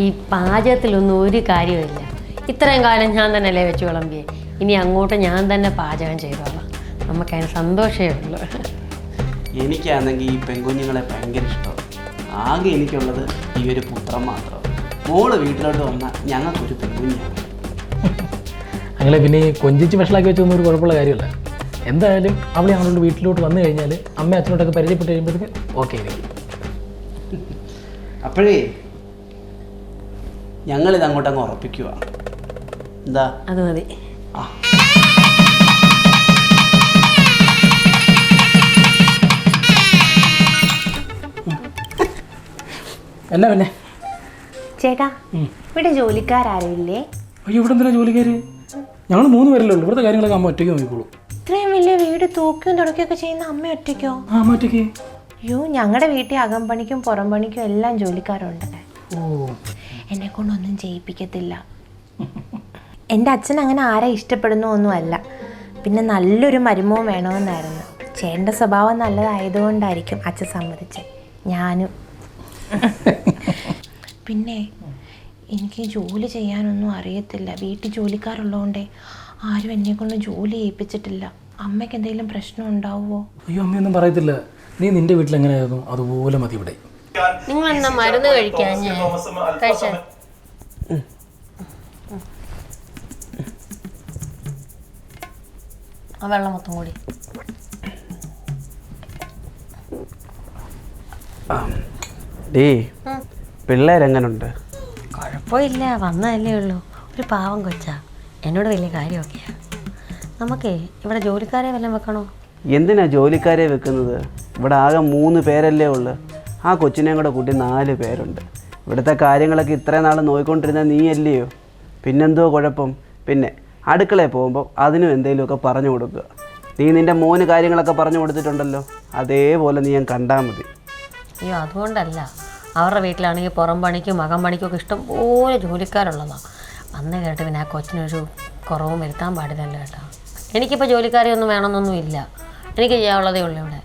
ഈ പാചകത്തിലൊന്നും ഒരു കാര്യമില്ല ഇത്രയും കാലം ഞാൻ തന്നെ തന്നെയല്ലേ വെച്ച് വിളമ്പിയേ. ഇനി അങ്ങോട്ട് ഞാൻ തന്നെ പാചകം ചെയ്തോളാം. നമുക്കതിന് സന്തോഷമേ ഉള്ളൂ. എനിക്കാണെങ്കിൽ ഈ പെൺകുഞ്ഞുങ്ങളെ ഭയങ്കര ഇഷ്ടമാണ് ആകെ എനിക്കുള്ളത് ഈ ഒരു പുത്രം മാത്രം. മോൾ വീട്ടിലോട്ട് വന്നാൽ ഞങ്ങൾക്കൊരു പെൺകുഞ്ഞാണ് അങ്ങനെ പിന്നെ ഈ കൊഞ്ചിച്ച് വഷളാക്കി വെച്ചൊന്നും ഒരു കുഴപ്പമുള്ള കാര്യമല്ല. എന്തായാലും അവൾ ഞങ്ങളോട് വീട്ടിലോട്ട് വന്നു കഴിഞ്ഞാൽ അമ്മ അച്ഛനോടൊക്കെ പരിചയപ്പെട്ട് കഴിയുമ്പോഴത്തേക്ക് ഓക്കെ ആയിരിക്കും. അപ്പോഴേ ഞങ്ങളിത് അങ്ങോട്ടങ്ങ് ഉറപ്പിക്കുക. എന്താ? അത് മതി. ആ. എന്നാ പിന്നെ? ചേട്ടാ ഇവിടെ ജോലിക്കാരില്ലേ അയ്യോ ഇവിടെ എന്തിനാ ജോലിക്കാര്? ഞങ്ങൾ മൂന്ന് പേരല്ലേ ഉള്ളൂ. ഇവിടുത്തെ കാര്യങ്ങളൊക്കെ അമ്മ ഒറ്റയ്ക്ക് നോക്കിക്കോളൂ. ഇത്രയും വലിയ വീട് തൂക്കുകയും തുടക്കുകയൊക്കെ ചെയ്യുന്ന അമ്മ ഒറ്റയ്ക്കോ? ആ അമ്മ ഒറ്റയ്ക്ക്. അയ്യോ ഞങ്ങളുടെ വീട്ടിൽ അകംപണിക്കും പുറം പണിക്കും എല്ലാം ജോലിക്കാരുണ്ട്. ഓ. എന്നെ കൊണ്ടൊന്നും ചെയ്യിപ്പിക്കത്തില്ല എന്റെ അച്ഛൻ അങ്ങനെ ആരെ ഇഷ്ടപ്പെടുന്നു ഒന്നുമല്ല പിന്നെ നല്ലൊരു മരുമവും വേണമെന്നായിരുന്നു. ചേട്ടന്റെ സ്വഭാവം നല്ലതായതുകൊണ്ടായിരിക്കും അച്ഛൻ സമ്മതിച്ചത്. ഞാനും. പിന്നെ എനിക്ക് ജോലി ചെയ്യാനൊന്നും അറിയത്തില്ല. വീട്ടിൽ ജോലിക്കാരുള്ളതുകൊണ്ടേ ആരും എന്നെ കൊണ്ട് ജോലി ചെയ്യിപ്പിച്ചിട്ടില്ല. അമ്മയ്ക്ക് എന്തെങ്കിലും പ്രശ്നം ഉണ്ടാവുമോ? അയ്യോ അമ്മയൊന്നും പറയത്തില്ല. നീ നിന്റെ വീട്ടിൽ എങ്ങനെയായിരുന്നു അതുപോലെ മതി ഇവിടെ. നിങ്ങൾ എന്നാ മരുന്ന് കഴിക്കാൻ ഞാൻ? കഴിച്ച? ആ വെള്ളം മൊത്തം കൂടി. ഡേ പിള്ളേരെങ്ങനുണ്ട്? കുഴപ്പമില്ല വന്നതല്ലേ ഉള്ളൂ. ഒരു പാവം കൊച്ചാ. എന്നോട് വലിയ കാര്യമൊക്കെയാ. നമുക്കേ ഇവിടെ ജോലിക്കാരെ വല്ലതും വെക്കണോ? എന്തിനാ ജോലിക്കാരെ വെക്കുന്നത്? ഇവിടെ ആകെ മൂന്ന് പേരല്ലേ ഉള്ളു. ആ കൊച്ചിനെയും കൂടെ കൂട്ടി നാല് പേരുണ്ട്. ഇവിടുത്തെ കാര്യങ്ങളൊക്കെ ഇത്രയും നാൾ നോയിക്കൊണ്ടിരുന്ന നീയല്ലയോ? പിന്നെന്തോ കുഴപ്പം? പിന്നെ അടുക്കളയിൽ പോകുമ്പോൾ അതിനും എന്തെങ്കിലുമൊക്കെ പറഞ്ഞു കൊടുക്കുക. നീ നിന്റെ മോന് കാര്യങ്ങളൊക്കെ പറഞ്ഞു കൊടുത്തിട്ടുണ്ടല്ലോ? അതേപോലെ നീ ഞാൻ കണ്ടാൽ മതി. അയ്യോ അതുകൊണ്ടല്ല. അവരുടെ വീട്ടിലാണെങ്കിൽ പുറം പണിക്കും മകം പണിക്കും ഒക്കെ ഇഷ്ടംപോലെ ജോലിക്കാരുള്ളതാണ് അന്ന് കേട്ട് പിന്നെ ആ കൊച്ചിനൊരു കുറവും വരുത്താൻ പാടില്ലല്ലോ കേട്ടോ എനിക്കിപ്പോൾ ജോലിക്കാരെയൊന്നും വേണമെന്നൊന്നും ഇല്ല എനിക്ക് ചെയ്യാനുള്ളതേ ഉള്ളൂ ഇവിടെ.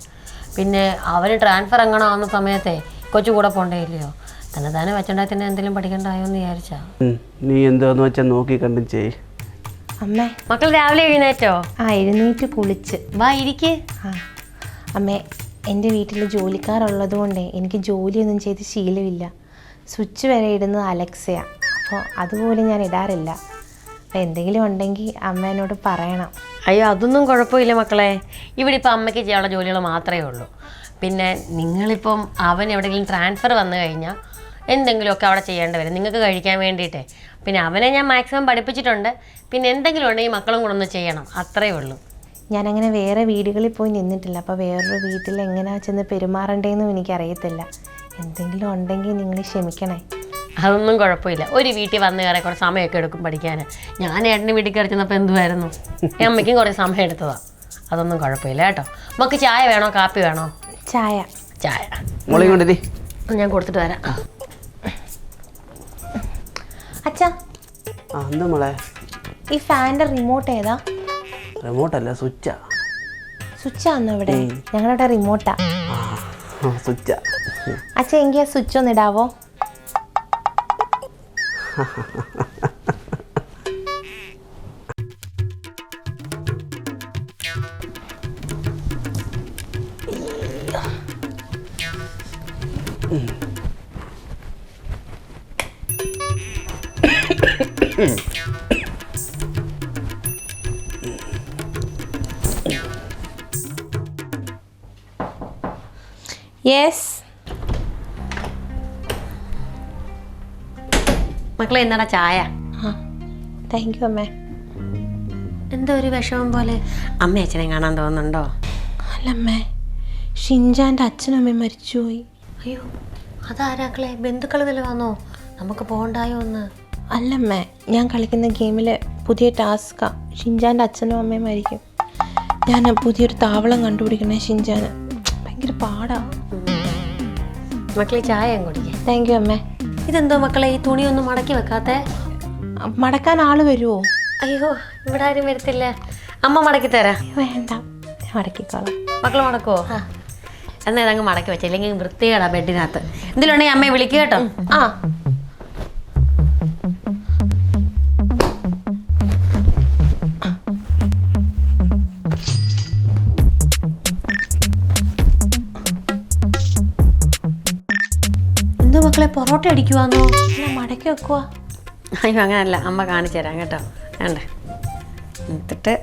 പിന്നെ അവർ ട്രാൻസ്ഫർ എങ്ങനെ ആവുന്ന സമയത്തെ കൊച്ചു കൂടെ പോണ്ടേ ഇല്ലയോ? തന്നെ തന്നെ വെച്ചിട്ടുണ്ടെങ്കിൽ തന്നെ എന്തെങ്കിലും പഠിക്കണ്ടായോ എന്ന് വിചാരിച്ചാ. നീ എന്തോന്ന് വെച്ചാൽ നോക്കി കണ്ടും ചെയ് അമ്മേ. മക്കൾ രാവിലെ എഴുന്നേറ്റോ? ആ എഴുന്നേറ്റ് കുളിച്ച്. വാ ഇരിക്ക്. ആ അമ്മേ എന്റെ വീട്ടിൽ ജോലിക്കാരുള്ളത് കൊണ്ട് എനിക്ക് ജോലിയൊന്നും ചെയ്ത് ശീലമില്ല. സ്വിച്ച് വരെ ഇടുന്നത് അലക്സയാണ് അപ്പോൾ അതുപോലെ ഞാൻ ഇടാറില്ല. അപ്പോൾ എന്തെങ്കിലും ഉണ്ടെങ്കിൽ അമ്മ എന്നോട് പറയണം. അയ്യോ അതൊന്നും കുഴപ്പമില്ല മക്കളെ. ഇവിടെ ഇപ്പം അമ്മയ്ക്ക് ചെയ്യാനുള്ള ജോലികൾ മാത്രമേ ഉള്ളൂ. പിന്നെ നിങ്ങളിപ്പം അവൻ എവിടെയെങ്കിലും ട്രാൻസ്ഫർ വന്നു കഴിഞ്ഞാൽ എന്തെങ്കിലുമൊക്കെ അവിടെ ചെയ്യേണ്ടി വരും. നിങ്ങൾക്ക് കഴിക്കാൻ വേണ്ടിയിട്ടേ. പിന്നെ അവനെ ഞാൻ മാക്സിമം പഠിപ്പിച്ചിട്ടുണ്ട്. പിന്നെ എന്തെങ്കിലും ഉണ്ടെങ്കിൽ മക്കളും കൂടെ ഒന്ന് ചെയ്യണം. അത്രയേ ഉള്ളൂ. ഞാനങ്ങനെ വേറെ വീടുകളിൽ പോയി നിന്നിട്ടില്ല. അപ്പോൾ വേറൊരു വീട്ടിൽ എങ്ങനെയാ ചെന്ന് പെരുമാറണ്ടേന്നും എനിക്കറിയത്തില്ല. എന്തെങ്കിലും ഉണ്ടെങ്കിൽ നിങ്ങൾ ക്ഷമിക്കണേ. അതൊന്നും കുഴപ്പമില്ല. ഒരു വീട്ടിൽ വന്ന് കയറി കുറച്ച് സമയമൊക്കെ എടുക്കും പഠിക്കാൻ. ഞാൻ ഏട്ടന്റെ വീട്ടിൽ കയറി ചെന്നപ്പോൾ എന്തുമായിരുന്നു അമ്മയ്ക്കും കുറേ സമയം എടുത്തതാ. അതൊന്നും കുഴപ്പമില്ല കേട്ടോ. നമുക്ക് ചായ വേണോ? കാപ്പി വേണോ? ചായ. ചായ. മോളി ഞാൻ കൊടുത്തിട്ട് വരാം. അച്ഛാ. എന്താ മോളെ? ഈ ഫാനിന്റെ റിമോട്ട് ഏതാ? റിമോട്ട് അല്ല സ്വിച്ചാ സ്വിച്ചാന്നോ ഇവിടെ? ഞങ്ങളുടെ റിമോട്ടാ. ആ സ്വിച്ചാ. അച്ഛാ എങ്കിൽ ആ സ്വിച്ച് ഒന്ന് ഇടാവോ? Yes. മക്കളെ എന്താണ് ചായ? താങ്ക് യു അമ്മേ. എന്തോ ഒരു വിഷമം പോലെ. അമ്മ അച്ഛനെ കാണാൻ തോന്നുന്നുണ്ടോ? അല്ലമ്മേ ഷിൻജാന്റെ അച്ഛനും അമ്മയും മരിച്ചുപോയി. അയ്യോ അതാരാക്കളെ? ബന്ധുക്കൾ വല്ല വന്നോ? നമുക്ക് പോകണ്ടായോ ഒന്ന്? അല്ലമ്മേ ഞാൻ കളിക്കുന്ന ഗെയിമിലെ പുതിയ ടാസ്കാ ഷിൻജാന്റെ അച്ഛനും അമ്മയും മരിക്കും. ഞാൻ പുതിയൊരു താവളം കണ്ടുപിടിക്കണേ ഷിൻജാന്. ഭയങ്കര പാടാ. മക്കളെ ചായ കുടിക്കേ. താങ്ക് യു അമ്മേ. ഇതെന്തോ മക്കളെ ഈ തുണിയൊന്നും മടക്കി വെക്കാത്തെ? മടക്കാൻ ആൾ വരുമോ അയ്യോ ഇവിടെ ആരും വരത്തില്ല. അമ്മ മടക്കി തരാം. വേണ്ട ഞാൻ മടക്കിക്കോളാം. മക്കൾ മടക്കുവോ? എന്നാ ഇതങ്ങ് മടക്കി വെച്ചില്ലെങ്കിൽ വൃത്തികേടാ ബെഡിനകത്ത്. എന്തിലുണ്ടെങ്കിൽ അമ്മയെ വിളിക്കുക കേട്ടോ. ആ. പൊറോട്ട അടിക്കുവാന്നോ? മടക്കി വെക്കുവാ. അയ്യോ അങ്ങനല്ല. അമ്മ കാണിച്ചു തരാം കേട്ടോ. വേണ്ടേ? എന്നിട്ട്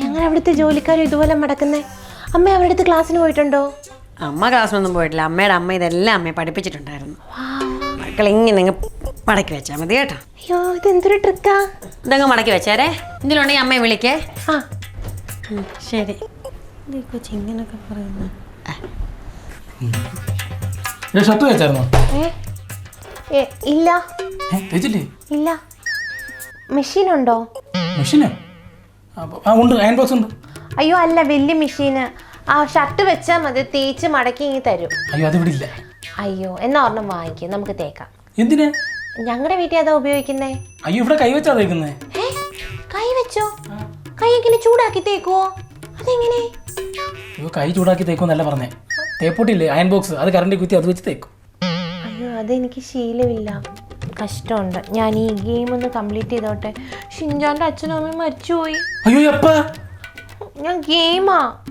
ഞങ്ങൾ അവിടുത്തെ ജോലിക്കാരും ഇതുപോലെ മടക്കുന്നേ. അമ്മ അവരുടെ അടുത്ത് ക്ലാസ്സിന് പോയിട്ടുണ്ടോ? അമ്മ ക്ലാസ്സിനൊന്നും പോയിട്ടില്ല. അമ്മയുടെ അമ്മ ഇതെല്ലാം അമ്മയെ പഠിപ്പിച്ചിട്ടുണ്ടായിരുന്നു. മക്കൾ ഇങ്ങനെ അങ്ങ് മടക്കി വെച്ചാൽ മതി കേട്ടോ. അയ്യോ ഇത് എന്തൊരു ട്രിക്കാ ഇതങ്ങ് മടക്കി വെച്ചേരെ. ഇതിലുണ്ടെങ്കിൽ അമ്മയെ വിളിക്കേ. ആ. ശരി. കൊച്ചി ഇങ്ങനൊക്കെ പറയുന്നു. ഷർട്ട് ഇല്ല. ഇല്ല. മെഷീൻ ഉണ്ടോ മെഷീന്? ആ ഉണ്ട്. അയൺ ബോക്സ് ഉണ്ട്. അയ്യോ അല്ല വലിയ മെഷീന്. ആ ഷർട്ട് വെച്ചാൽ മതി തേച്ച് മടക്കി ഇങ്ങി തരും. അയ്യോ അതിവിടെ ഇല്ല അയ്യോ എന്നാ ഒരെണ്ണം വാങ്ങിക്കും നമുക്ക് തേക്കാം. എന്തിനാ? ഞങ്ങളുടെ വീട്ടിൽ അതാ ഉപയോഗിക്കുന്നേ. അയ്യോ ഇവിടെ കൈവച്ചാ തേക്കുന്നേ. ഏ കൈ വെച്ചോ? കൈ എങ്ങനെ ചൂടാക്കി തേക്കുവോ? അതെങ്ങനെ? അയ്യോ കൈ ചൂടാക്കി തേക്കുമെന്നല്ല പറഞ്ഞേ. തേപ്പൊട്ടില്ലേ അയൺ ബോക്സ് അത് കറണ്ടി കുത്തി അത് വെച്ച് തേക്കും. അയ്യോ അതെനിക്ക് ശീലമില്ല. കഷ്ടമുണ്ട്. ഞാൻ ഈ ഗെയിം ഒന്ന് കംപ്ലീറ്റ് ചെയ്തോട്ടെ. ഷിൻജാന്റെ അച്ഛനും അമ്മയും മരിച്ചുപോയി. അയ്യോ അപ്പാ ഞാൻ ഗെയിമാ.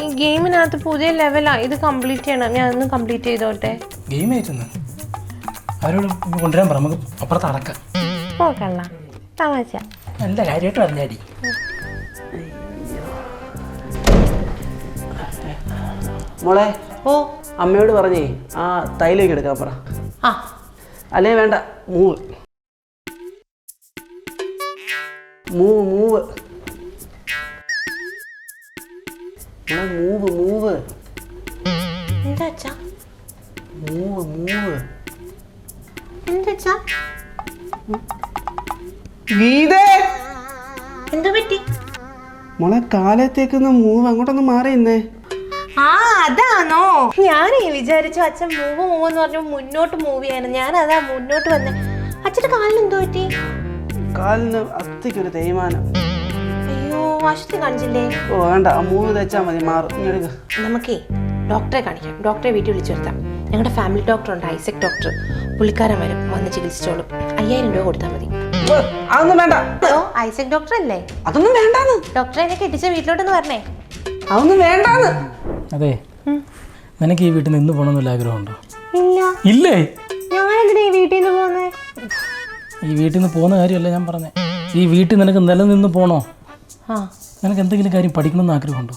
ഈ ഗെയിമിനകത്ത് പുതിയ ലെവലാ ഇത് കംപ്ലീറ്റ് ചെയ്യണം. ഞാൻ ഒന്ന് കംപ്ലീറ്റ് ചെയ്തോട്ടെ. ഗെയിം അയച്ചെന്ന് അവരോട് കൊണ്ടുവരാൻ പറ നമുക്ക് അപ്പുറത്ത് അടക്കാം. ഓ കള്ള തമാശ. നല്ല കാര്യമായിട്ട് പറഞ്ഞാടി. മോളെ ഓ. അമ്മയോട് പറഞ്ഞേ ആ തൈലേക്ക് എടുക്കാം പറ. ആ. അല്ലേ വേണ്ട move. Move move. Move move. എന്താ അച്ഛാ മൂവ് മൂവ്. എന്താ അച്ഛാ ഗീതേ! എന്തു പറ്റി? മോളെ കാലത്തേക്കൊന്ന് മൂവ് അങ്ങോട്ടൊന്ന് മാറിയെന്നേ. ആ അതാണോ? ഞാനേ വിചാരിച്ചു അച്ഛൻ മൂവ് മൂവ് എന്ന് പറഞ്ഞു മുന്നോട്ട് മൂവ് ചെയ്യാൻ ഞാൻ അതാ മുന്നോട്ട് വന്നേ. അച്ഛന്റെ കാലിന് എന്തോ പറ്റി? കാലിന് അത്തിക്കൊരു തേയ്മാനം. ആശുപത്രി കാണിച്ചില്ലേ? ഓ വേണ്ട ആ മൂവ് തെച്ചാൽ മതി മാറും. ഇങ്ങെടുക്ക നമുക്കേ ഡോക്ടറെ കാണിക്കാം. ഡോക്ടറെ വീട്ടിൽ വിളിച്ചു വരുത്താം. ഞങ്ങളുടെ ഫാമിലി ഡോക്ടർ ഉണ്ട് ഐസക് ഡോക്ടർ പുള്ളിക്കാരൻ വരും വന്ന് ചികിത്സിച്ചോളും. അയ്യായിരം രൂപ കൊടുത്താൽ മതി. അതൊന്നും വേണ്ട. ഓ ഐസക് ഡോക്ടർ അല്ലേ? അതൊന്നും വേണ്ടാന്ന്. ഡോക്ടറെ എന്നെ കെട്ടിച്ച വീട്ടിലോട്ടൊന്ന് വരണേ. അതൊന്നും വേണ്ടാന്ന്. അതെ നിനക്ക് ഈ വീട്ടിൽ നിന്ന് പോകണമെന്നുള്ള ആഗ്രഹമുണ്ടോ? ഇല്ല. ഇല്ലേ? ഞാൻ എന്തിനാ ഈ വീട്ടിൽ നിന്ന് പോകുന്നത് ഈ വീട്ടിൽ നിന്ന് പോകുന്ന കാര്യമല്ല ഞാൻ പറഞ്ഞത് ഈ വീട്ടിൽ നിനക്ക് നിലനിന്ന് പോകണോ ആ നിനക്ക് എന്തെങ്കിലും കാര്യം പഠിക്കണമെന്ന് ആഗ്രഹമുണ്ടോ.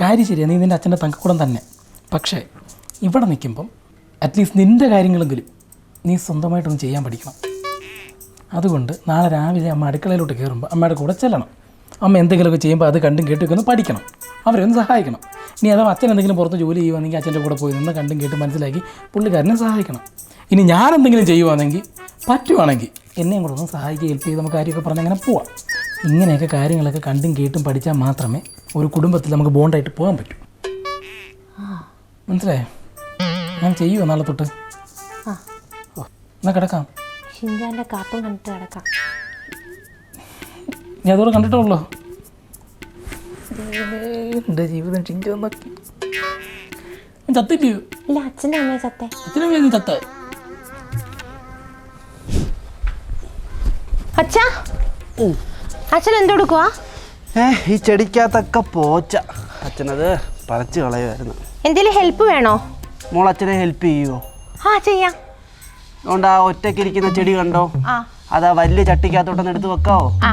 കാര്യം ശരിയാണ് നീ നിന്റെ അച്ഛന്റെ തങ്കക്കൂടം തന്നെ. പക്ഷേ ഇവിടെ നിൽക്കുമ്പം അറ്റ്ലീസ്റ്റ് നിന്റെ കാര്യങ്ങളെങ്കിലും നീ സ്വന്തമായിട്ടൊന്ന് ചെയ്യാൻ പഠിക്കണം. അതുകൊണ്ട് നാളെ രാവിലെ അമ്മ അടുക്കളയിലോട്ട് കയറുമ്പോൾ അമ്മയുടെ കൂടെ ചെല്ലണം. അമ്മ എന്തെങ്കിലുമൊക്കെ ചെയ്യുമ്പോൾ അത് കണ്ടും കേട്ടൊക്കെ ഒന്ന് പഠിക്കണം. അവരെ ഒന്ന് സഹായിക്കണം. ഇനി അഥവാ അച്ഛൻ എന്തെങ്കിലും പുറത്ത് ജോലി ചെയ്യുവാണെങ്കിൽ അച്ഛന്റെ കൂടെ പോയി നിന്ന് കണ്ടും കേട്ട് മനസ്സിലാക്കി പുള്ളിക്കാരനെ സഹായിക്കണം. ഇനി ഞാൻ എന്തെങ്കിലും ചെയ്യുവാണെങ്കിൽ പറ്റുവാണെങ്കിൽ എന്നെയും കൂടെ ഒന്ന് സഹായിക്കുക ഹെൽപ്പ് ചെയ്ത് നമുക്ക് കാര്യമൊക്കെ പറഞ്ഞ് അങ്ങനെ പോവാം. ഇങ്ങനെയൊക്കെ കാര്യങ്ങളൊക്കെ കണ്ടും കേട്ടും പഠിച്ചാൽ മാത്രമേ ഒരു കുടുംബത്തിൽ നമുക്ക് ബോണ്ടായിട്ട് പോകാൻ പറ്റൂ. മനസ്സിലായോ? ഞാൻ ചെയ്യുമോ നാളെ തൊട്ട്? എന്നാ കിടക്കാം. ഷിൻജാന്റെ കാപ്പം കണ്ടിട്ട് കിടക്കാം. ഞാൻ അതോടെ കണ്ടിട്ടുള്ളോ? എന്റെ ജീവിതം ഷിൻജോ ചത്തില്ലയോ ഇല്ല അച്ഛന്റെ അമ്മയെ ചത്തേ. അച്ഛനും വേദന ചത്ത? അച്ഛാ. അച്ഛൻ എന്തെടുക്കുവാ ഏ ഈ ചെടിക്കകത്തൊക്കെ പോച്ച. അച്ഛനത് പറിച്ചു കളയുമായിരുന്നു എന്തെങ്കിലും ഹെൽപ്പ് വേണോ? മോൾ അച്ഛനെ ഹെൽപ്പ് ചെയ്യുമോ ആ ചെയ്യാം. അതുകൊണ്ട് ആ ഒറ്റയ്ക്കിരിക്കുന്ന ചെടി കണ്ടോ? അതാ വലിയ ചട്ടിക്കകത്തോട്ടൊന്ന് എടുത്ത് വെക്കാവോ? ആ.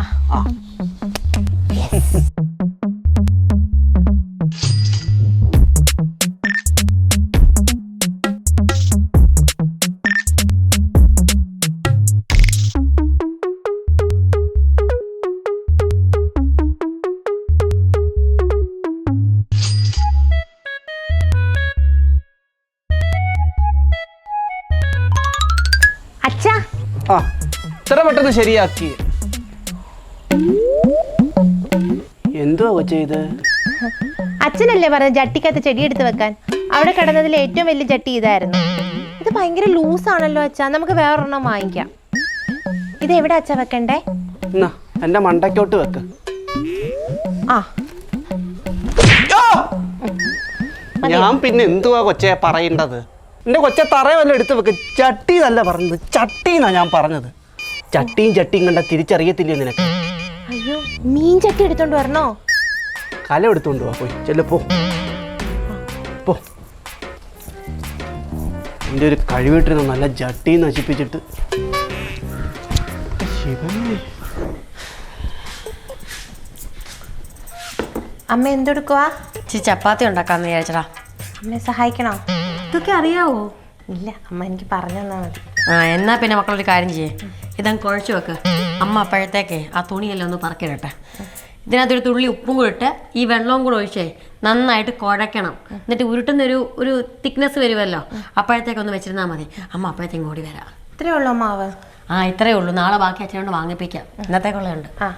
ആ ഇത്ര പെട്ടെന്ന് ശരിയാക്കി. എന്തുവാ കൊച്ചേ ഇത്? അച്ഛനല്ലേ പറഞ്ഞ ജട്ടിക്കകത്ത് ചെടി എടുത്ത് വെക്കാൻ? അവിടെ കിടന്നതിൽ ഏറ്റവും വലിയ ജട്ടി ഇതായിരുന്നു. ഇത് ഭയങ്കര ലൂസ് ആണല്ലോ അച്ഛാ. നമുക്ക് വേറൊരെണ്ണം വാങ്ങിക്കാം. ഇത് എവിടെ അച്ഛാ വെക്കണ്ടേ? എന്നാ മണ്ടക്കോട്ട് മണ്ടയ്ക്കോട്ട് വെക്ക്. ആ. ഞാൻ പിന്നെ എന്തുവാ കൊച്ചേ പറയേണ്ടത്? എന്റെ കൊച്ച തറയെ വല്ല എടുത്ത് വെക്ക്. ചട്ടി എന്നല്ല പറഞ്ഞത്. ചട്ടി എന്നാ ഞാൻ പറഞ്ഞത്. ചട്ടിയും ചട്ടിയും കണ്ട തിരിച്ചറിയത്തില്ലേ നിനക്ക്? അയ്യോ മീൻ ചട്ടി എടുത്തോണ്ട് വരണോ? കല എടുത്തോണ്ട് വാ പോയി. ചെല്ലു പോ. പോ. എന്റെ ഒരു കഴിവിട്ടിരുന്ന നല്ല ചട്ടി നശിപ്പിച്ചിട്ട്. ശിവനെ അമ്മ എന്തെടുക്കുവാ? ചപ്പാത്തി ഉണ്ടാക്കാന്ന് വിചാരിച്ചടാ അമ്മയെ സഹായിക്കണോ? ഇതൊക്കെ അറിയാവോ? ഇല്ല അമ്മ എനിക്ക് പറഞ്ഞു തന്നാൽ മതി. ആ എന്നാ പിന്നെ മക്കളൊരു കാര്യം ചെയ്യേ. ഇതങ്ങ് കുഴച്ച് വെക്ക്. അമ്മ അപ്പോഴത്തേക്കേ ആ തുണിയെല്ലാം ഒന്ന് പറക്കിടട്ടെ. ഇതിനകത്തൊരു തുള്ളി ഉപ്പും കൂടെ ഇട്ട് ഈ വെള്ളവും കൂടെ ഒഴിച്ചേ നന്നായിട്ട് കുഴക്കണം. എന്നിട്ട് ഉരുട്ടുന്നൊരു ഒരു ഒരു തിക്നെസ് വരുമല്ലോ അപ്പോഴത്തേക്ക് ഒന്ന് വെച്ചിരുന്നാൽ മതി. അമ്മ അപ്പോഴത്തേക്കും ഓടി വരാം. ഇത്രയേ ഉള്ളൂ അമ്മാവ് ആ ഇത്രയേ ഉള്ളൂ. നാളെ ബാക്കി അച്ഛനോട് വാങ്ങിപ്പിക്കാം. ഇന്നത്തേക്കുള്ളതുണ്ട്. ആ.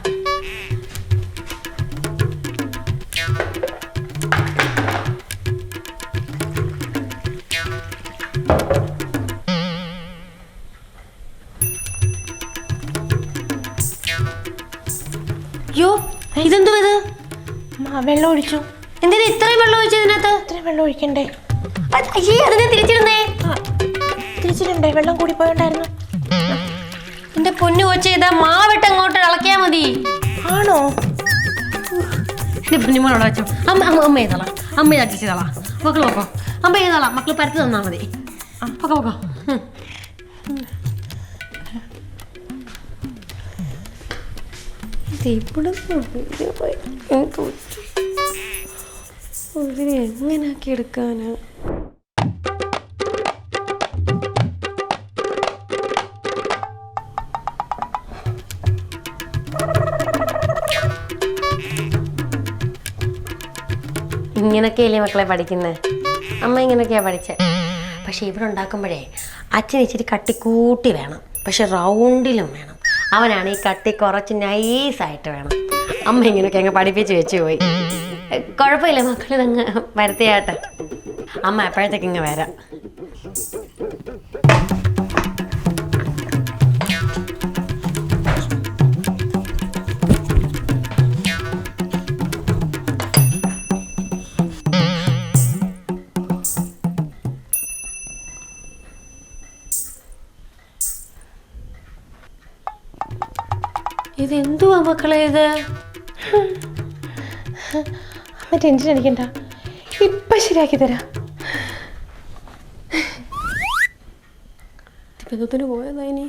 വെള്ളം ഒഴിച്ചു. എന്തിനാ ഇത്രയും വെള്ളം ഒഴിച്ചു ഇതിനകത്ത്? ഇത്രയും വെള്ളം ഒഴിക്കണ്ടേ? അയ്യേ അതിനെ തിരിച്ചിരുന്നേ തിരിച്ചിട്ടുണ്ടേ വെള്ളം കൂടി പോയോണ്ടായിരുന്നു. എന്റെ പൊന്നു കൊച്ചെ ഇതാ മാവിട്ട് അങ്ങോട്ട് ഇളക്കിയാ മതി. ആണോ? എന്റെ പൊന്നുമോളോട് വെച്ചു. അമ്മ അമ്മ അമ്മ ചെയ്തോളാം അമ്മ അഡ്ജസ്റ്റ് ചെയ്തോളാം. മക്കൾ നോക്കോ അമ്മ ചെയ്തോളാം മക്കൾ പരത്തി തന്നാ മതി. പൊക്കോ പൊക്കോ. ഇതിനെ എങ്ങനാക്കി എടുക്കാനാ? ഇങ്ങനൊക്കെയല്ലേ മക്കളെ പഠിക്കുന്നത് അമ്മ ഇങ്ങനൊക്കെയാ പഠിച്ചത് പക്ഷെ ഇവിടെ ഉണ്ടാക്കുമ്പോഴേ അച്ഛൻ ഇച്ചിരി കട്ടിക്കൂട്ടി വേണം. പക്ഷെ റൗണ്ടിലും വേണം. അവനാണ് ഈ കട്ടി കുറച്ച് നൈസായിട്ട് വേണം. അമ്മ ഇങ്ങനെയൊക്കെ അങ്ങ് പഠിപ്പിച്ച് വെച്ച് പോയി. കുഴപ്പമില്ല മക്കളിതങ്ങ് വരുത്തിയാട്ടെ. അമ്മ എപ്പോഴത്തേക്ക് ഇങ്ങ് വരാം? എന്തുവാ മക്കളെ ഇത്? അമ്മ ടെൻഷൻ അടിക്കണ്ട. ഇപ്പൊ ശരിയാക്കി തരാം. ബന്ധത്തിന് പോയതാ ഇനി.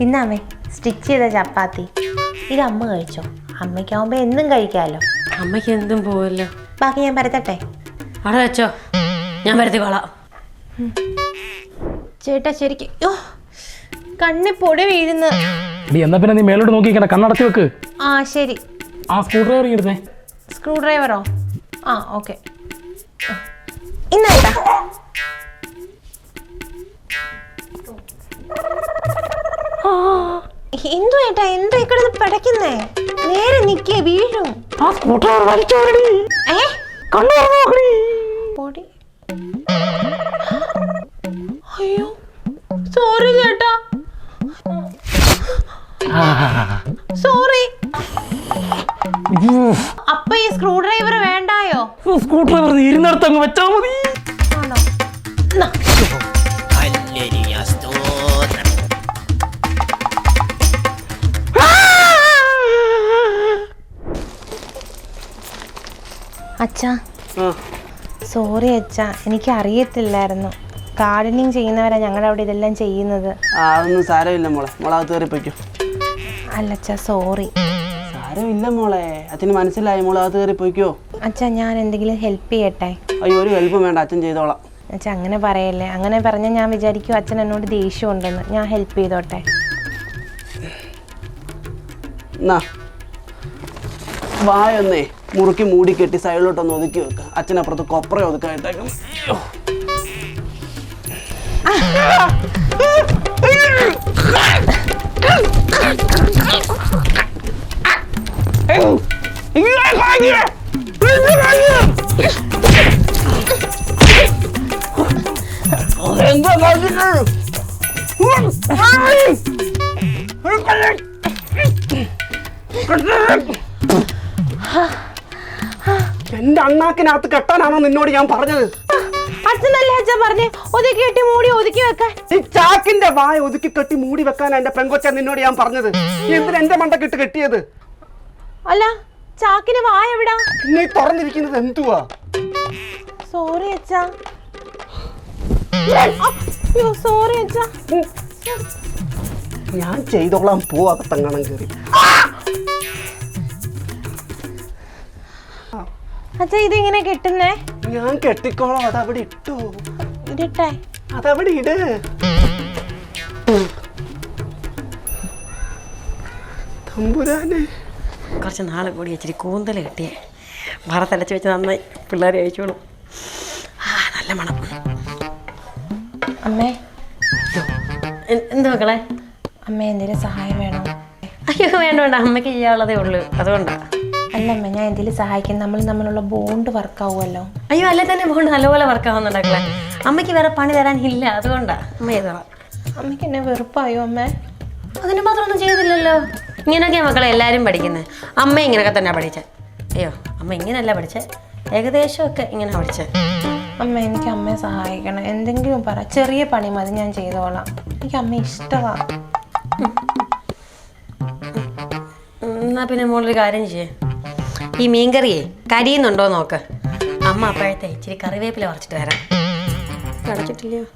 ഇന്നാമേ സ്റ്റിച്ച് ചെയ്ത ചപ്പാത്തി. ഇത് അമ്മ കഴിച്ചോ? അമ്മയ്ക്കാവുമ്പോ എന്നും കഴിക്കാമല്ലോ അമ്മയ്ക്ക് എന്തും പോവല്ലോ. ബാക്കി ഞാൻ പരത്തട്ടെ? അവിടെ വെച്ചോ. ഞാൻ പരത്തിക്കോളാം ചേട്ടാ ശരിക്കും ഓ കണ്ണി പൊടി വീഴുന്നു. നീ എന്നാ പിന്നെ നീ മേലോട്ട് നോക്കിക്കണ്ട കണ്ണടച്ച് വെക്ക്. ആ ശരി. ആ സ്ക്രൂ ഡ്രൈവർ എടുത്തേ സ്ക്രൂ ഡ്രൈവറോ ആ ഓക്കെ. ഇന്നേട്ടാ എന്തു ഏട്ടാ എന്താ ഇക്കടന്ന് പിടയ്ക്കുന്നേ? നേരെ നിക്കേ വീഴും. ആ സ്കൂട്ടർ വലിച്ചോടി. ഏ? കണ്ണു നോക്കണി പൊടി. അയ്യോ സോറി ചേട്ടാ. സോറി അപ്പൊ ഈ സ്ക്രൂ ഡ്രൈവർ വേണ്ടായോ? സ്ക്രൂ ഡ്രൈവർ ഇരുന്നിടത്ത് അങ്ങ് വെച്ചാ മതി. ആണോ? അച്ഛാ. സോറി അച്ഛാ എനിക്ക് അറിയത്തില്ലായിരുന്നു ഗാർഡനിങ് ചെയ്യുന്നവരാ ഞങ്ങളുടെ അവിടെ ഇതെല്ലാം ചെയ്യുന്നത്. ആ അതൊന്നും സാരമില്ല മോളെ. മോളെ അകത്ത് കയറി പൊയ്ക്കോ. അല്ല അച്ഛാ സോറി സാരമില്ല മോളെ. അച്ഛന് മനസ്സിലായി മോളെ അകത്ത് കയറി പൊയ്ക്കോ. അച്ഛാ ഞാൻ എന്തെങ്കിലും ഹെൽപ്പ് ചെയ്യട്ടെ? അയ്യോ ഒരു ഹെൽപ്പും വേണ്ട. അച്ഛൻ ചെയ്തോളാം. അച്ഛാ അങ്ങനെ പറയല്ലേ. അങ്ങനെ പറഞ്ഞാൽ ഞാൻ വിചാരിക്കും അച്ഛൻ എന്നോട് ദേഷ്യം ഉണ്ടെന്ന് ഞാൻ ഹെൽപ്പ് ചെയ്തോട്ടെ? വായൊന്നേ. മുറുക്കി മൂടി കെട്ടി സൈഡിലോട്ടൊന്ന് ഒതുക്കി വെക്കുക അച്ഛനപ്പുറത്ത് കൊപ്ര എന്താ കാണിക്കുന്നത് എന്റെ അണ്ണാക്കിനകത്ത് കെട്ടാനാണോ നിന്നോട് ഞാൻ പറഞ്ഞത്? അച്ഛനല്ലേ അച്ഛൻ പറഞ്ഞേ? ഒതുക്കി കെട്ടി മൂടി ഒതുക്കി വെക്കാൻ. ഈ ചാക്കിന്റെ വായ ഒതുക്കി കെട്ടി മൂടി വെക്കാൻ എന്റെ പെങ്കൊച്ച നിന്നോട് ഞാൻ പറഞ്ഞത്. എന്തിനാ എന്റെ മണ്ട കെട്ട് കെട്ടിയത്? അല്ല ചാക്കിന് വായ എവിടാ? പിന്നെ ഈ തുറന്നിരിക്കുന്നത് എന്തുവാ? സോറി അച്ഛാ. അയ്യോ സോറി അച്ഛാ. ഞാൻ ചെയ്തോളാം പോവാകത്തങ്ങണം കയറി. അച്ഛാ ഇതിങ്ങനെ കെട്ടുന്നേ? ഞാൻ കെട്ടിക്കോളാം. അതവിടെ ഇട്ടു. ഇടട്ടെ അതവിടെ ഇട്. തമ്പുരാനെ. കുറച്ച് നാൾ കൂടി ഇച്ചിരി കൂന്തൽ കിട്ടിയേ. വറത്തലച്ച് വെച്ച് നന്നായി പിള്ളേരെ അയച്ചോളൂ. ആ നല്ല മണം. അമ്മേ. എന്ത് മക്കളെ? അമ്മ എന്തെങ്കിലും സഹായം വേണോ? അയ്യോ വേണ്ട വേണ്ട. അമ്മയ്ക്ക് ചെയ്യാനുള്ളതേ ഉള്ളൂ. അതുകൊണ്ടാ. അല്ല അമ്മ ഞാൻ എന്തെങ്കിലും സഹായിക്കും? നമ്മൾ നമ്മളുള്ള ബോണ്ട് വർക്ക് വർക്കാവുമല്ലോ അയ്യോ അല്ല തന്നെ ബോണ്ട് നല്ലപോലെ വർക്ക് വർക്കാവുന്നുണ്ടാക്കളെ അമ്മയ്ക്ക് വേറെ പണി തരാനില്ല അതുകൊണ്ടാ. അമ്മ ചെയ്തോളാം അമ്മയ്ക്ക് എന്നെ വെറുപ്പായോ അമ്മ? അതിന് മാത്രം ഒന്നും ചെയ്തില്ലല്ലോ. ഇങ്ങനെയൊക്കെ മക്കളെ എല്ലാവരും പഠിക്കുന്നത് അമ്മ ഇങ്ങനെയൊക്കെ തന്നെ പഠിച്ചത് അയ്യോ അമ്മ ഇങ്ങനെയല്ല പഠിച്ചത് ഏകദേശമൊക്കെ ഇങ്ങനെ പഠിച്ചത് അമ്മ എനിക്ക് അമ്മയെ സഹായിക്കണം. എന്തെങ്കിലും പറ. ചെറിയ പണി മതി ഞാൻ ചെയ്തോളാം. എനിക്ക് അമ്മ ഇഷ്ടമാണ് എന്നാ പിന്നെ മോളൊരു കാര്യം ചെയ്യേ. ഈ മീൻകറിയേ കരിയുന്നുണ്ടോ നോക്ക്. അമ്മ അപ്പോഴത്തെ ഇച്ചിരി കറിവേപ്പില വറച്ചിട്ട് വരാം. അടച്ചിട്ടില്ലയോ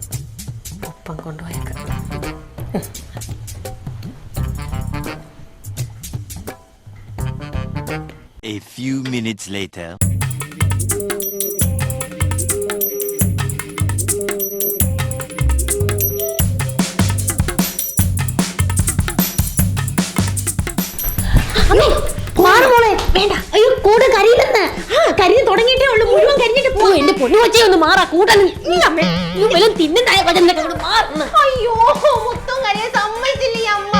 ഒപ്പം കൊണ്ടുപോയേക്കാം A few minutes later. വേണ്ട. അയ്യോ കൂട് കരിയില്ലെന്ന്. കരിഞ്ഞ് തുടങ്ങിയിട്ടേ ഉള്ളൂ. മുഴുവൻ കരിഞ്ഞിട്ട് പോ എന്റെ പൊന്നു വച്ചേ ഒന്ന് മാറാ. കൂട്ടാൻ വല്ലതും തിന്നുണ്ടായ മാറുന്നു അയ്യോ മൊത്തം കരിയെ സമ്മതിച്ചില്ല അമ്മ?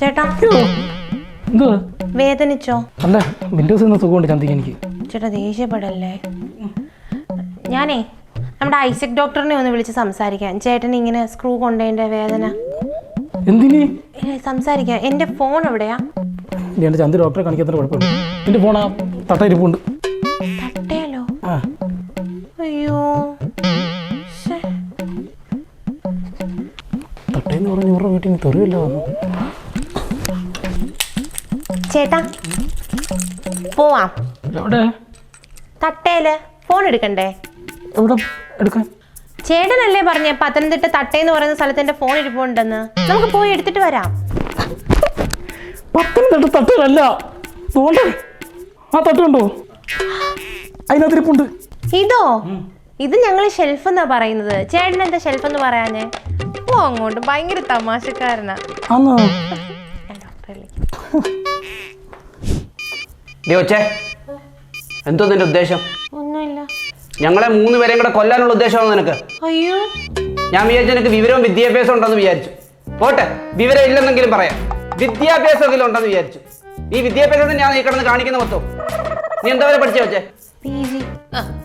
ചേട്ടാ. എന്തുവാ? വേദനിച്ചോ? അല്ല വിൻഡോസ് നിന്ന് സുഖമുണ്ട് ചന്തിക്ക് എനിക്ക്. ചേട്ടാ ദേഷ്യപ്പെടല്ലേ? ഞാനേ നമ്മുടെ ഐസക് ഡോക്ടറിനെ ഒന്ന് വിളിച്ച് സംസാരിക്കാം. ചേട്ടൻ ഇങ്ങനെ സ്ക്രൂ കൊണ്ടേന്റെ വേദന. എന്തിന്? സംസാരിക്കാം. എന്റെ ഫോൺ എവിടെയാ? എന്റെ ചന്തി ഡോക്ടറെ കാണിക്കാത്ത കുഴപ്പമില്ല. എന്റെ ഫോൺ ആ തട്ടേലോ ആ. അയ്യോ. തട്ടയെന്ന് പറഞ്ഞ് ഇവരുടെ വീട്ടിൽ നിന്ന് തെറിയല്ല വന്നു ചേട്ടാ പോവാം. എവിടെ? തട്ടേൽ. ഫോൺ എടുക്കണ്ടേ? എവിടെ? എടുക്കാൻ. ചേട്ടനല്ലേ പറഞ്ഞ പത്തനംതിട്ട തട്ടേന്ന് പറയുന്ന സ്ഥലത്ത് എന്റെ ഫോൺ ഇരിപ്പുണ്ടെന്ന്? നമുക്ക് പോയി എടുത്തിട്ട് വരാം. പത്തനംതിട്ട തട്ടേലല്ല. ആ തട്ടുണ്ടോ അതിനകത്തിരിപ്പുണ്ട്. ഇതോ? ഇത് ഞങ്ങൾ ഷെൽഫ് എന്നാ പറയുന്നത്. ചേട്ടൻ എന്താ ഷെൽഫ് എന്ന് പറയാനേ ഓ അങ്ങോട്ട് ഭയങ്കര തമാശക്കാരനാ. എന്തോ നിന്റെ ഉദ്ദേശം? ഞങ്ങളെ മൂന്ന് പേരെയും കൂടെ കൊല്ലാനുള്ള ഉദ്ദേശമാണ് നിനക്ക്? അയ്യോ. ഞാൻ വിചാരിച്ചു നിനക്ക് വിവരവും വിദ്യാഭ്യാസം ഉണ്ടെന്ന് വിചാരിച്ചു. പോട്ടെ വിവരം ഇല്ലെന്നെങ്കിലും പറയാം. വിദ്യാഭ്യാസം എങ്കിലും ഉണ്ടെന്ന് വിചാരിച്ചു. ഈ വിദ്യാഭ്യാസത്തിന് ഞാൻ ഈ കിടന്ന് കാണിക്കുന്ന മൊത്തം. നീ എന്താ വരെ പഠിച്ചു വെച്ചേ? P G.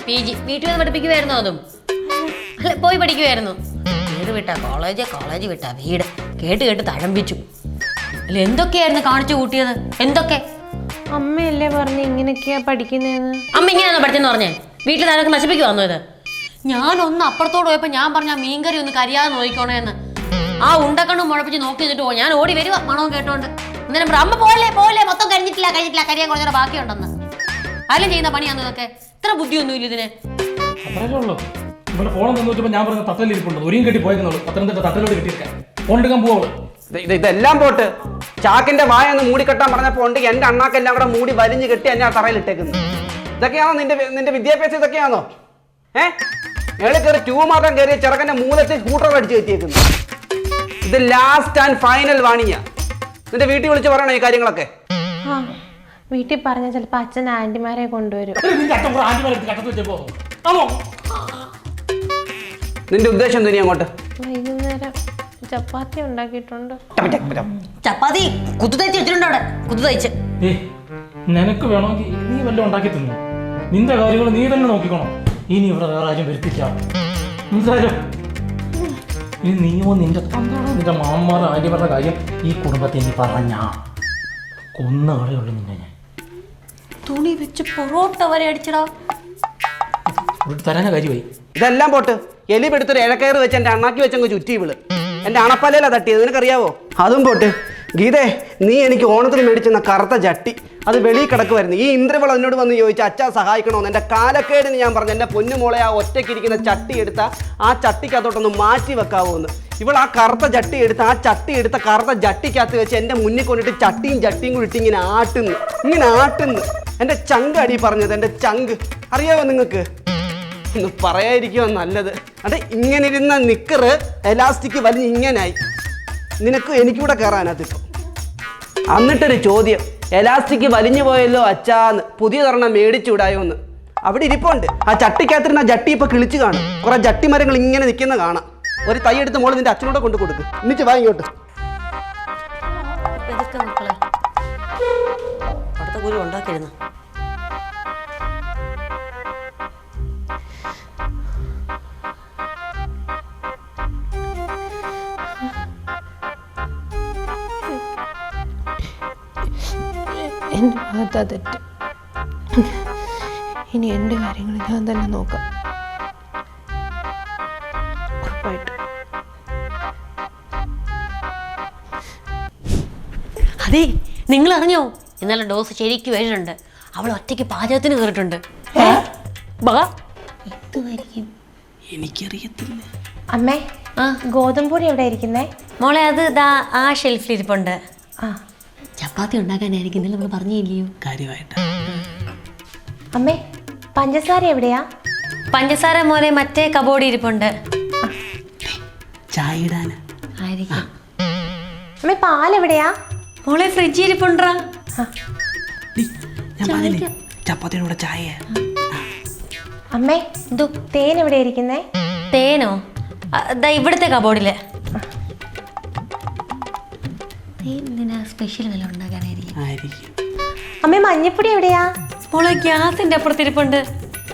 P G. വീട്ടിൽ പഠിപ്പിക്കുമായിരുന്നു അതും? അല്ല പോയി പഠിക്കുമായിരുന്നു വീട് വിട്ടാ കോളേജ് കോളേജ് വിട്ടാ വീട്. കേട്ട് കേട്ട് തഴമ്പിച്ചു. അല്ല എന്തൊക്കെയായിരുന്നു കാണിച്ചു കൂട്ടിയത്? എന്തൊക്കെ? അമ്മയല്ലേ പറഞ്ഞു ഇങ്ങനെയൊക്കെയാ പഠിക്കുന്നതെന്ന്? അമ്മ ഇങ്ങനെയാണോ പഠിച്ചെന്ന് പറഞ്ഞേ? വീട്ടിൽ നിനക്ക് നശിപ്പിക്കുവാന്നോ ഇത്? ഞാനൊന്ന് അപ്പുറത്തോട് പോയപ്പോ ഞാൻ പറഞ്ഞ മീൻകറി ഒന്ന് കരിയാതെ നോക്കിക്കോണേ എന്ന് ആ ഉണ്ടക്കണ്ണും മുഴപ്പിച്ച് നോക്കി നിന്നിട്ട് പോകും ഞാൻ ഓടി വരുവാ മണവും കേട്ടോണ്ട്. ഇന്നലെ അമ്മ പോലെ പോലെ മൊത്തം കഴിഞ്ഞിട്ടില്ല കഴിഞ്ഞിട്ടില്ല കരിയാൻ കുറച്ചേരം ബാക്കിയുണ്ടെന്ന്. അല്ലേ ചെയ്യുന്ന പണിയാന്ന് ഇതൊക്കെ? ഇത്ര ഇതിന്. ഇവിടെ ഫോൺ തന്നു വെച്ചപ്പോൾ ഞാൻ പറഞ്ഞ തട്ടലിരിപ്പുണ്ട് ഒരിയും കെട്ടി പോയിരുന്നുള്ളൂ പത്തനംതിട്ട തട്ടലോട് കിട്ടിയിരിക്കാൻ. ഫോൺ എടുക്കാൻ പോവുള്ളൂ ഇത് ഇത് ഇതെല്ലാം പോട്ട്. ചാക്കിന്റെ വായ ഒന്ന് മൂടിക്കെട്ടാൻ പറഞ്ഞപ്പോ ഉണ്ട്. എന്റെ അണ്ണാക്കെല്ലാം കൂടെ മൂടി വലിഞ്ഞു കെട്ടി എന്നെ ആ തറയിൽ ഇട്ടേക്കുന്നു. ഇതൊക്കെയാണോ നിന്റെ നിന്റെ വിദ്യാഭ്യാസം ഇതൊക്കെയാണോ? ഏ? ഞങ്ങൾ കയറി ട്യൂ മാത്രം കയറിയ ചെറുക്കന്റെ മൂലത്തിൽ സ്കൂട്ടർ അടിച്ച് കയറ്റിയേക്കുന്നു. ഇത് ലാസ്റ്റ് ആൻഡ് ഫൈനൽ വാണിയ നിന്റെ വീട്ടിൽ വിളിച്ച് പറയണോ ഈ കാര്യങ്ങളൊക്കെ? ആ വീട്ടിൽ പറഞ്ഞാൽ ചിലപ്പോൾ അച്ഛൻ ആന്റിമാരെ കൊണ്ടുവരും. നിന്റെ ആന്റിമാരെ ഉദ്ദേശം എന്തിനാ അങ്ങോട്ട്? വൈകുന്നേരം ചപ്പാത്തി ഉണ്ടാക്കിയിട്ടുണ്ട്. ചപ്പാത്തി കുത്തു തയ്ച്ച് വെച്ചിട്ടുണ്ട് അവിടെ? കുത്തു തയ്ച്ച് ഏ നിനക്ക് വേണമെങ്കിൽ നീ വല്ലതും ഉണ്ടാക്കി തിന്നു. നിന്റെ കാര്യങ്ങൾ നീ തന്നെ നോക്കിക്കോണം. ഇനി ഇവിടെ വേറെ ആരും വരുത്തില്ല മനസ്സിലായോ ഇനി നീയോ നിന്റെ തന്താണോ നിന്റെ മാമ്മാർ ആന്റിമാരുടെ കാര്യം ഈ കുടുംബത്തെ നീ പറഞ്ഞാ. കൊന്ന കളയുള്ളൂ നിന്നെ ഞാൻ. തുണി വെച്ച് പൊറോട്ട വരെ അടിച്ചടാ. ഒരു തരാന കാര്യമായി. ഇതെല്ലാം പോട്ട്. എലി പെടുത്തൊരു ഇഴക്കയറ് വെച്ച് എന്റെ അണ്ണാക്കി വെച്ചങ്ങ് ചുറ്റി വിൾ. എന്റെ അണപ്പലയിലാ തട്ടിയത്. നിനക്കറിയാവോ? അതും പോട്ട്. ഗീതേ നീ എനിക്ക് ഓണത്തിന് മേടിച്ചെന്ന കറുത്ത ചട്ടി. അത് വെളിയിൽ കിടക്കുമായിരുന്നു ഈ ഇന്ദ്രവൾ എന്നോട് വന്ന് ചോദിച്ച അച്ഛാ സഹായിക്കണമെന്ന് എന്റെ കാലക്കേടിന് ഞാൻ പറഞ്ഞു എന്റെ പൊന്നുമോളെ ആ ഒറ്റയ്ക്കിരിക്കുന്ന ചട്ടി എടുത്ത ആ ചട്ടിക്കകത്തോട്ടൊന്ന് മാറ്റി വെക്കാവോ എന്ന് ഇവൾ ആ കറുത്ത ചട്ടി എടുത്ത് ആ ചട്ടി എടുത്ത കറുത്ത ചട്ടിക്കകത്ത് വെച്ച് എന്റെ മുന്നിൽ കൊണ്ടിട്ട് ചട്ടിയും ചട്ടിയും കൂടി ഇട്ട് ഇങ്ങനെ ആട്ടുന്നു ഇങ്ങനെ ആട്ടുന്നു. എന്റെ ചങ്ക് അടി പറഞ്ഞത് എന്റെ ചങ്ക്. അറിയാവോ നിങ്ങൾക്ക്? ഒന്ന് പറയാതിരിക്കുമോ നല്ലത്. അതെ ഇങ്ങനെ ഇരുന്ന നിക്കറ് എലാസ്റ്റിക് വലിഞ്ഞ് ഇങ്ങനായി. നിനക്ക് എനിക്കൂടെ കയറാനകത്ത് ഇപ്പം എന്നിട്ടൊരു ചോദ്യം. എലാസ്റ്റിക് വലിഞ്ഞു പോയല്ലോ അച്ചാന്ന് പുതിയ തരണം മേടിച്ചു എന്ന്. അവിടെ ഇരിപ്പുണ്ട്. ആ ചട്ടിക്കകത്തിരുന്ന ജട്ടി ഇപ്പൊ കിളിച്ച് കാണും. കുറെ ജട്ടി മരങ്ങൾ ഇങ്ങനെ നിൽക്കുന്ന കാണാം. ഒരു തൈ എടുത്ത് മോൾ നിന്റെ അച്ഛനോട് കൊണ്ട് കൊടുക്ക്. എന്നിട്ട് വാ ഇങ്ങോട്ട്. അടുത്ത കുരു ഉണ്ടാക്കിയിരുന്നു? എന്റെ ഭാഗത്താ തെറ്റ്. ഇനി എന്റെ കാര്യങ്ങൾ ഞാൻ തന്നെ നോക്കാം. ഉറപ്പായിട്ട്. അതെ നിങ്ങൾ അറിഞ്ഞോ ഇന്നലെ ഡോസ് ശരിക്കും വരുന്നുണ്ട് അവൾ ഒറ്റയ്ക്ക് പാചകത്തിന് കയറിയിട്ടുണ്ട്. ബാ എന്തുമായിരിക്കും എനിക്കറിയത്തില്ല. അമ്മേ ആ. ഗോതമ്പൂരി എവിടെ ഇരിക്കുന്നേ? മോളെ അത് ദാ ആ ഷെൽഫിൽ ഇരിപ്പുണ്ട് ആ. ചപ്പാത്തി ഉണ്ടാക്കാനായിരിക്കും. ഇന്നലെ നമ്മൾ പറഞ്ഞില്ലയോ? കാര്യമായിട്ട്. അമ്മേ പഞ്ചസാര എവിടെയാ? പഞ്ചസാര മോനെ മറ്റേ കബോർഡ് ഇരിപ്പുണ്ട്. ചായ ഇടാന്. ആയിരിക്കും. അമ്മേ പാലെവിടെയാ മോളെ ഫ്രിഡ്ജിൽ ഇരിപ്പുണ്ടാ? ഞാൻ പറഞ്ഞില്ലേ ചപ്പാത്തിയുടെ കൂടെ ചായ അമ്മേ തേൻ എവിടെ ഇരിക്കുന്നേ? തേനോ? ദാ ഇവിടുത്തെ കബോർഡിൽ. സ്പെഷ്യൽ വല്ല ഉണ്ടാക്കാനായിരിക്കും. ആയിരിക്കും. അമ്മേ മഞ്ഞപ്പൊടി എവിടെയാ? മോളെ ഗ്യാസിന്റെ അപ്പുറത്തിരിപ്പുണ്ട്.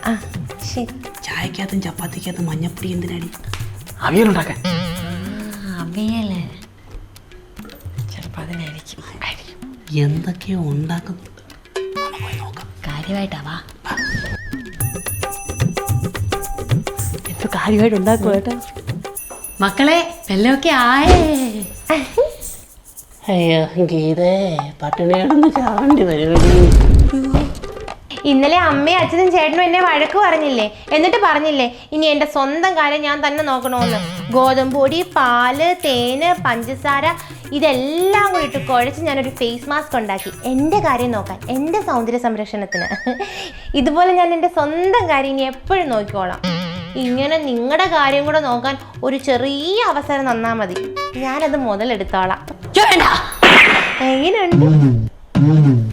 ആ ശരി. ചായക്കകത്തും ചപ്പാത്തിക്കകത്തും മഞ്ഞപ്പൊടി എന്തിനാടി? അവിയലുണ്ടാക്കാൻ. അവിയൽ. ചിലപ്പോൾ അതിനായിരിക്കും. ആയിരിക്കും. എന്തൊക്കെയോ ഉണ്ടാക്കുന്നുണ്ട് കാര്യമായിട്ടാ വാ. കാര്യമായിട്ട് മക്കളെ വെല്ലമൊക്കെ ആയേ. അയ്യോ ഗീതേ പട്ടിണി കിടന്ന് ചാവേണ്ടി ഇന്നലെ അമ്മയും അച്ഛനും ചേട്ടനും എന്നെ വഴക്ക് പറഞ്ഞില്ലേ? എന്നിട്ട് പറഞ്ഞില്ലേ ഇനി എന്റെ സ്വന്തം കാര്യം ഞാൻ തന്നെ നോക്കണോന്ന്. ഗോതമ്പൊടി പാൽ തേന് പഞ്ചസാര ഇതെല്ലാം കൂടി ഇട്ട് കുഴച്ച് ഞാനൊരു ഫേസ് മാസ്ക് ഉണ്ടാക്കി. എന്റെ കാര്യം നോക്കാൻ എന്റെ സൗന്ദര്യ സംരക്ഷണത്തിന്. ഇതുപോലെ ഞാൻ എന്റെ സ്വന്തം കാര്യം ഇനി എപ്പോഴും നോക്കിക്കോളാം. ഇങ്ങനെ നിങ്ങളുടെ കാര്യം കൂടെ നോക്കാൻ ഒരു ചെറിയ അവസരം തന്നാ മതി. ഞാനത് മുതലെടുത്തോളാം. എങ്ങനെയുണ്ട്?